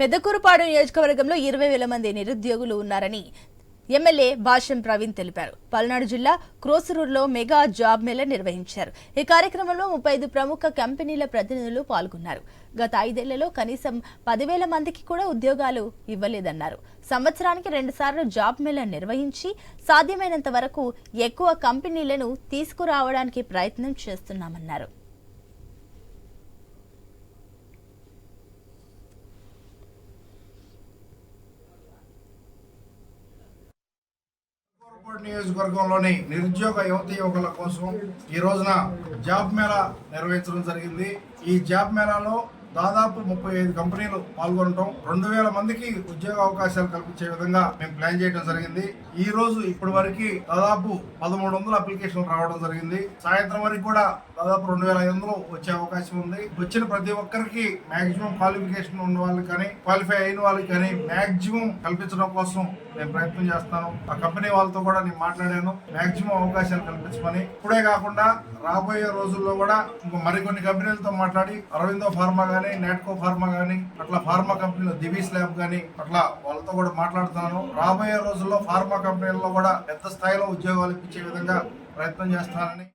పెద్దకూరుపాడు నియోజకవర్గంలో ఇరవై వేల మంది నిరుద్యోగులు ఉన్నారని ఎమ్మెల్యే భాష్యం ప్రవీణ్ తెలిపారు. పల్నాడు జిల్లా క్రోసరూరులో మెగా జాబ్ మేళా నిర్వహించారు. ఈ కార్యక్రమంలో ముప్పై ఐదు ప్రముఖ కంపెనీల ప్రతినిధులు పాల్గొన్నారు. గత ఐదేళ్ళలో కనీసం పదివేల మందికి కూడా ఉద్యోగాలు ఇవ్వలేదన్నారు. సంవత్సరానికి రెండుసార్లు జాబ్ మేళా నిర్వహించి సాధ్యమైనంత వరకు ఎక్కువ కంపెనీలను తీసుకురావడానికి ప్రయత్నం చేస్తున్నామన్నారు. కోరుకోట నియోజకవర్గంలోని నిరుద్యోగ యువత యువకుల కోసం ఈ రోజున జాబ్ మేళా నిర్వహించడం జరిగింది. ఈ జాబ్ మేళాలో దాదాపు ముప్పై ఐదు కంపెనీలు పాల్గొనడం రెండు వేల మందికి ఉద్యోగ అవకాశాలు కల్పించే విధంగా మేము ప్లాన్ చేయడం జరిగింది. ఈ రోజు ఇప్పటి వరకు దాదాపు పదమూడు వందల అప్లికేషన్లు రావడం జరిగింది. సాయంత్రం వరకు కూడా దాదాపు రెండు వేల ఐదు వందలు వచ్చే అవకాశం ఉంది. వచ్చిన ప్రతి ఒక్కరికి మాక్సిమం క్వాలిఫికేషన్ ఉన్న వాళ్ళకి కానీ క్వాలిఫై అయిన వాళ్ళకి కానీ మాక్సిమం కల్పించడం కోసం నేను ప్రయత్నం చేస్తాను. ఆ కంపెనీ వాళ్ళతో కూడా నేను మాట్లాడాను. మాక్సిమం అవకాశాలు కల్పించమని ఇప్పుడే కాకుండా రాబోయే రోజుల్లో కూడా ఇంకో మరికొన్ని కంపెనీలతో మాట్లాడి అరవిందో ఫార్మా కానీ నాట్కో ఫార్మా కానీ అట్లా ఫార్మా కంపెనీలు దివీస్ ల్యాబ్ కానీ అట్లా వాళ్ళతో కూడా మాట్లాడుతున్నాను రాబోయే రోజుల్లో ఫార్మా కంపెనీల్లో కూడా పెద్ద స్థాయిలో ఉద్యోగాలు ఇప్పించే విధంగా ప్రయత్నం చేస్తానని